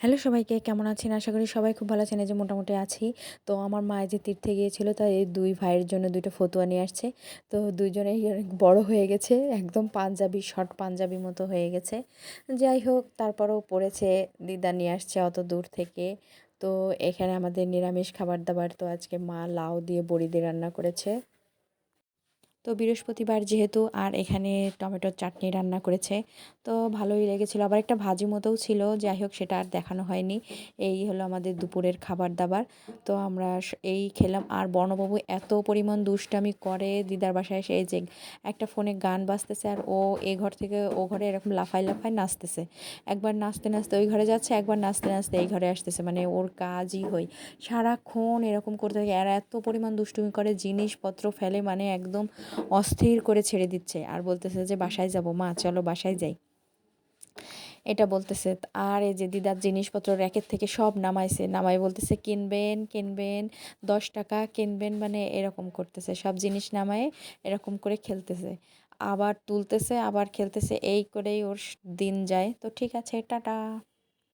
Hello সবাইকে, কেমন আছেন? আশা করি সবাই খুব ভালো আছেন। এই যে মোটামুটি আছি। তো আমার মা যে তীর্থে গিয়েছিল তাই এই দুই ভাইয়ের জন্য দুইটা ফতুয়া নিয়ে আসছে। তো দুইজনেই অনেক বড় হয়ে গেছে, একদম পাঞ্জাবি, শর্ট পাঞ্জাবি মতো হয়ে গেছে। যাই হোক, তারপরেও পড়েছে, দিদা নিয়ে আসছে অত দূর থেকে। তো এখানে আমাদের নিরামিষ খাবার দাবার তো আজকে মা লাউ দিয়ে বড়ি দিয়ে রান্না করেছে। তো বৃহস্পতিবার যেহেতু আর এখানে টমেটোর চাটনি রান্না করেছে, তো ভালোই লেগেছিলো। আবার একটা ভাজি মতোও ছিল, যাই হোক সেটা আর দেখানো হয়নি। এই হলো আমাদের দুপুরের খাবার দাবার। তো আমরা এই খেলাম। আর বর্ণবাবু এত পরিমাণ দুষ্টামি করে দিদার বাসায় এসে যে একটা ফোনে গান বাজতেছে আর ও এ ঘর থেকে ও ঘরে এরকম লাফাই লাফাই নাচতেছে। একবার নাচতে নাচতে ওই ঘরে যাচ্ছে, একবার নাচতে নাচতে এই ঘরে আসতেছে। মানে ওর কাজই হই। সারাক্ষণ এরকম করতে থাকে। আর এত পরিমাণ দুষ্টুমি করে, জিনিসপত্র ফেলে মানে একদম অস্থির করে ছেড়ে দিচ্ছে আর বলতেছে যে, বাসায় যাব, মা, চলো বাসায় যাই। এটা বলতেছে। আর এই যে দিদার জিনিসপত্র র্যাকের থেকে সব নামাইছে। নামাই বলতেছে, কিনবেন কিনবেন, দশ টাকা কিনবেন মানে এরকম করতেছে। সব জিনিস নামায়ে এরকম করে খেলতেছে। আবার তুলতেছে, আবার খেলতেছে। এই করেই ওর দিন যায়। তো ঠিক আছে, টাটা।